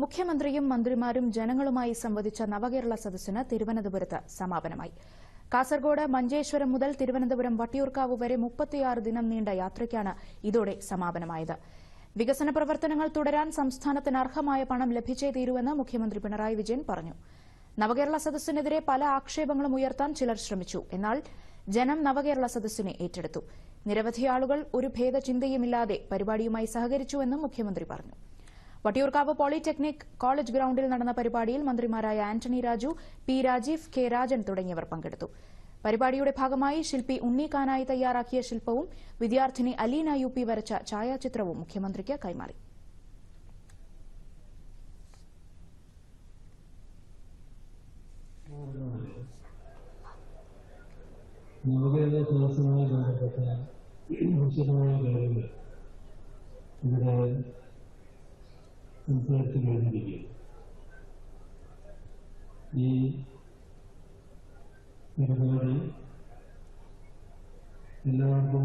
മുഖ്യമന്ത്രിയും മന്ത്രിമാരും ജനങ്ങളുമായി സംവദിച്ച നവകേരള സദസ്സിന് തിരുവനന്തപുരത്ത് സമാപനമായി. കാസർഗോഡ് മഞ്ചേശ്വരം മുതൽ തിരുവനന്തപുരം വട്ടിയൂർക്കാവ് വരെ മുപ്പത്തിയാറ് ദിനം നീണ്ട യാത്രയ്ക്കാണ് ഇതോടെ സമാപനമായത്. വികസന പ്രവർത്തനങ്ങൾ തുടരാൻ സംസ്ഥാനത്തിന് അർഹമായ പണം ലഭിച്ചേ തീരുവെന്ന് മുഖ്യമന്ത്രി പിണറായി വിജയൻ പറഞ്ഞു. നവകേരള സദസ്സിനെതിരെ പല ആക്ഷേപങ്ങളും ഉയർത്താൻ ചിലർ ശ്രമിച്ചു. എന്നാൽ ജനം നവകേരള സദസ്സിനെ ഏറ്റെടുത്തു. നിരവധി ആളുകൾ ഒരു ഭേദചിന്തയുമില്ലാതെ പരിപാടിയുമായി സഹകരിച്ചുവെന്നും മുഖ്യമന്ത്രി പറഞ്ഞു. വട്ടിയൂർക്കാവ് പോളിടെക്നിക് കോളേജ് ഗ്രൌണ്ടിൽ നടന്ന പരിപാടിയിൽ മന്ത്രിമാരായ ആന്റണി രാജു പി രാജീവ് കെ രാജൻ തുടങ്ങിയവർ പങ്കെടുത്തു. പരിപാടിയുടെ ഭാഗമായി ശില്പി ഉണ്ണിക്കാനായി തയ്യാറാക്കിയ ശില്പവും വിദ്യാർത്ഥിനി അലീന യു പി വരച്ച ഛായാചിത്രവും മുഖ്യമന്ത്രിക്ക് കൈമാറി. ഇവിടെ സംസാരിച്ചു കഴിഞ്ഞിരിക്കുകയാണ് ഈ പരിപാടി എല്ലാവർക്കും